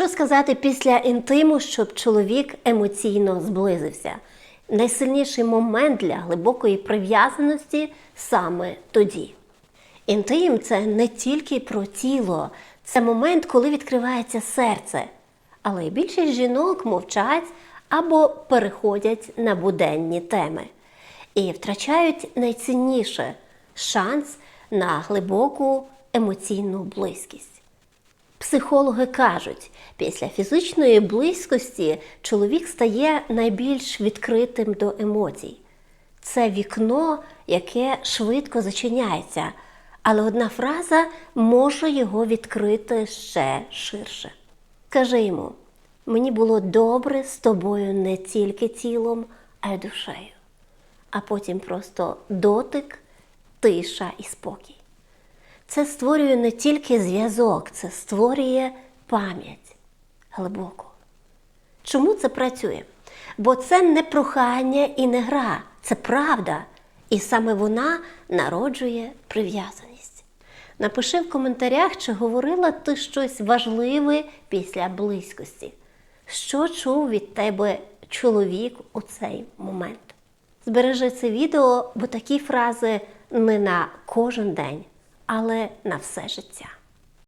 Що сказати після інтиму, щоб чоловік емоційно зблизився? Найсильніший момент для глибокої прив'язаності саме тоді. Інтим це не тільки про тіло, це момент, коли відкривається серце. Але більшість жінок мовчать або переходять на буденні теми і втрачають найцінніше шанс на глибоку емоційну близькість. Психологи кажуть, після фізичної близькості чоловік стає найбільш відкритим до емоцій. Це вікно, яке швидко зачиняється, але одна фраза може його відкрити ще ширше. Кажи йому: мені було добре з тобою не тільки тілом, а й душею. А потім просто дотик, тиша і спокій. Це створює не тільки зв'язок, це створює пам'ять глибоку. Чому це працює? Бо це не прохання і не гра, це правда. І саме вона народжує прив'язаність. Напиши в коментарях, чи говорила ти щось важливе після близькості. Що чув від тебе чоловік у цей момент? Збережи це відео, бо такі фрази не на кожен день, але на все життя.